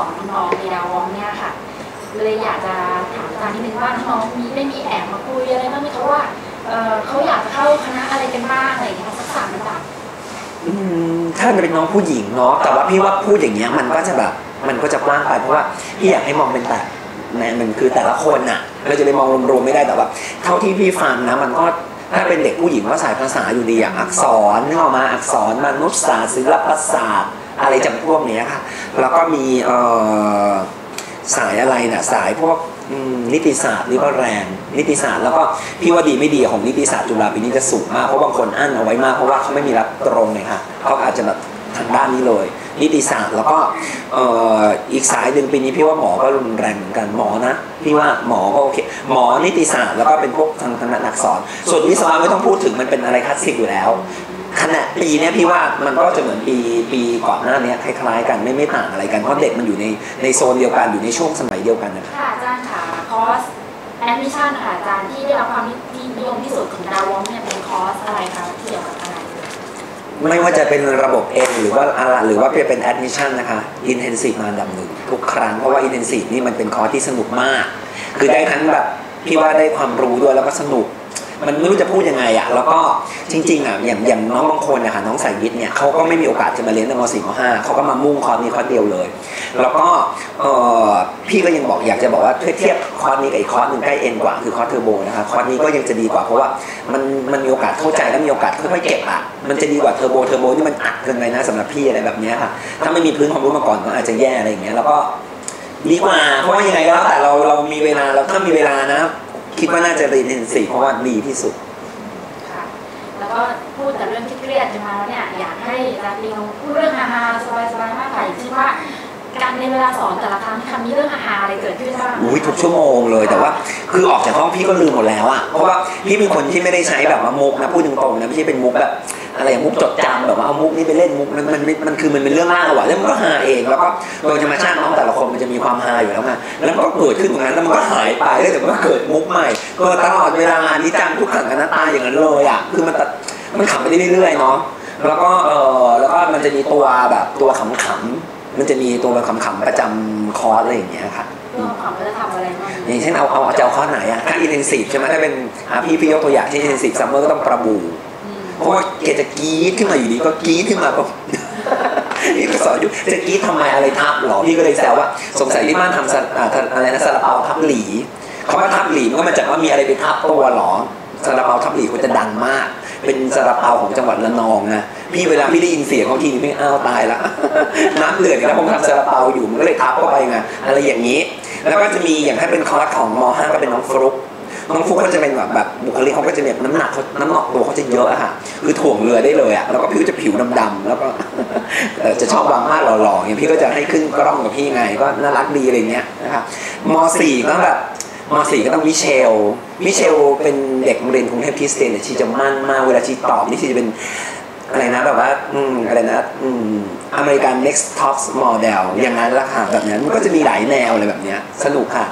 อนน้องๆในดาววองเนี่ยค่ะ เลยอยากจะถามอาจารย์นิดนึงว่าน้องมีได้มีแอบมาคุยอะไรบ้างไหมคะว่าเอ่อเขาอยากจะเข้าคณะอะไรกันบ้างอะไรอย่างเงี้ยสักสามระดับถ้าเป็นน้องผู้หญิงเนาะแต่ว่าพี่ว่าพูดอย่างเงี้ยมันก็จะแบบมันก็จะกว้างไปเพราะว่าพี่อยากให้มองเป็นแต่แมันคือแต่ละคนน่ะเราจะไปมองรวมๆไม่ได้แต่ว่า เท่าที่พี่ฟังนะมันก็ถ้าเป็นเด็กผู้หญิงก็สายภาษาอยู่ดีอะอักษรนึกออกมาอักษรมนุษยศาสตร์ศิลปศาสตร์ อะไรจำพวกเนี้ยค่ะ แล้วก็มีสายอะไรน่ะสายพวกนิติศาสตร์หรือว่าแรงนิติศาสตร์แล้วก็พี่ว่าดีไม่ดีของนิติศาสตร์จุฬาปีนี้จะสูงมากเพราะบางคนอั้นเอาไว้มากเพราะว่าเขาไม่มีรับตรงเลยค่ะเขาอาจจะแบบทางด้านนี้เลย นิติศาสตร์แล้วก็อีกสายหนึ่งปีนี้พี่ว่าหมอก็รุนแรงเหมือนกันหมอนะพี่ว่าหมอก็โอเคหมอนิติศาสตร์แล้วก็เป็นพวกทางทางนักษรส่วนวิศวะไม่ต้องพูดถึงมันเป็นอะไรคลาสสิกอยู่แล้ว ขณะปีเนี้ยพี่ว่ามันก็จะเหมือนปีปีก่อนหน้าเนี้ยคล้ายๆ กันไม่ไม่ต่างอะไรกันเพราะเด็กมันอยู่ในในโซนเดียวกันอยู่ในช่วงสมัยเดียวกันนะครับค่ะอาจารย์ค่ะคอร์สแอดมิชชั่นค่ะอาจารย์ที่ได้รับความนิยมที่สุดของดาววองเนี่ยเป็นคอร์สอะไรคะเกี่ยวกับอะไรไม่ว่าจะเป็นระบบ N หรือว่าอะไรหรือว่าเป็น admission นะคะ intensive มาอันดับหนึ่งทุกครั้งเพราะว่า intensive นี่มันเป็นคอร์สที่สนุกมาก คือได้ทั้งแบบพี่ว่าได้ความรู้ด้วยแล้วก็สนุก มันไม่รู้จะพูดยังไงอะแล้วก็จริงๆอะอย่างอย่างน้องบางคนนะคะน้องสายวิทย์เนี่ยเขาก็ไม่มีโอกาสจะมาเรียนตั้งม .4 ม .5 เขาก็มามุ่งคอร์สนี้คอร์สเดียวเลย แล้วก็เออพี่ก็ยังบอกอยากจะบอกว่าเทียบคอร์สนี้กับอีกคอร์สหนึ่งใกล้เอ็นกว่าคือคอร์สเทอร์โบนะคะคอร์สนี้ก็ยังจะดีกว่าเพราะว่ามันมันมีโอกาสเข้าใจและมีโอกาสค่อยๆเก็บอะมันจะดีกว่าเทอร์โบเทอร์โบนี่มันอัดเกินไปนะสำหรับพี่อะไรแบบเนี้ยค่ะถ้าไม่มีพื้นความรู้มาก่อนก็อาจจะแย่อะไรอย่างเงี้ยแล้วก็ดีกว่าเพราะว่ายังไงก็แล้วแต่เราเรามีเวลาเราถ้ามีเวลานะ คิดว่าน่าจะเรียนเอ็นสี่เพราะว่าดีที่สุดค่ะแล้วก็พูดแต่เรื่องที่เครียดจะมาแล้วเนี่ยอยากให้อาจารย์ลิงพูดเรื่องฮาๆสบายๆมากกว่าอย่างเช่นว่าการในเวลาสอนแต่ละครั้งค่ะมีเรื่องฮาๆอะไรเกิดขึ้นบ้างอุ้ยทุกชั่วโมงเลยแต่ว่า คือออกจากห้องพี่ก็ลืมหมดแล้วอะเพราะว่าพี่เป็นคนที่ไม่ได้ใช้แบบว่ามุกนะพูดตรงๆนะไม่ใช่เป็นมุกแบบ อะไรอย่างมุกจดจำแบบว่าเอามุกนี้ไปเล่นมุกมันมันมันมันคือมันเป็นเรื่องเล่าอะแล้วมันก็ฮาเองแล้วก็โดยธรรมชาติน้องแต่ละคนมันจะมีความฮาอยู่แล้วไงแล้วมันก็เกิดขึ้นตรงนั้นแล้วมันก็หายไปแล้วเดี๋ยวมันก็เกิดมุกใหม่เกิดตลอดเวลาอันนี้จำทุกขังกันหน้าตาอย่างนั้นเลยอะคือมันตัดมันขำไปได้เรื่อยๆเนาะแล้วก็เออแล้วก็มันจะมีตัวแบบตัวขำๆมันจะมีตัวแบบขำๆประจำคอร์สอะไรอย่างเงี้ยค่ะเรื่องของเราจะทำอะไรบ้างอย่างเช่นเอาเอาเอาจะเอาข้อไหนอะถ้า intensive ใช่ไหมถ้าเป็นอะพี่พี่ยกตัวอย่างที่ intensive summer ก็ต้องประบูอืม เพราะว่าแกจะกรี๊ดขึ้นมาอยู่ดีก็กรี๊ดขึ้นมาก็นี่ก็สอนอยู่จะกรี๊ดทำไมอะไรทับหรอพี่ก็เลยแซวว่าสงสัยที่บ้านทำอะไรนะซาลาเปาทับหลีคำว่าทับหลีมันก็มาจากว่ามีอะไรไปทับตัวหรอซาลาเปาทับหลีควรจะดังมาก เป็นซาลาเปาของจังหวัดระนองนะพี่เวลาพี่ได้ยินเสียงเขาทีนี่ไม่อ้าวตายละน้ำเดือดอีกแล้วผมทำซาลาเปาอยู่มันก็เลยทับเข้าไปไงอะไรอย่างนี้ แล้วก็จะมีอย่างถ้าเป็นคอร์สของม .5 ก็เป็นน้องฟลุ๊ก น้องฟุกก็จะเป็นแบบแบบบุคลิกเขาก็จะแบบน้ำหนักเขาน้ำหนักตัวเขาจะเยอะอะค่ะคือถ่วงเรือได้เลยอะแล้วก็ผิวจะผิวดำๆแล้วก็จะชอบวางมากหล่อๆอย่างพี่ก็จะให้ขึ้นกล้องกับพี่ไงก็น่ารักดีอะไรเงี้ยนะครับม .4 ก็แบบม .4 ก็ต้องมิเชล มิเชลเป็นเด็กโรงเรียนกรุงเทพคริสเตียนเนี่ยชีจะมั่นมากเวลาชีตอบนี่ชีจะเป็นอะไรนะแบบว่าอืมอะไรนะอืมอเมริกัน next top model อย่างนั้นละค่ะแบบนั้นมันก็จะมีหลายแนวอะไรแบบเนี้ยสนุกค่ะ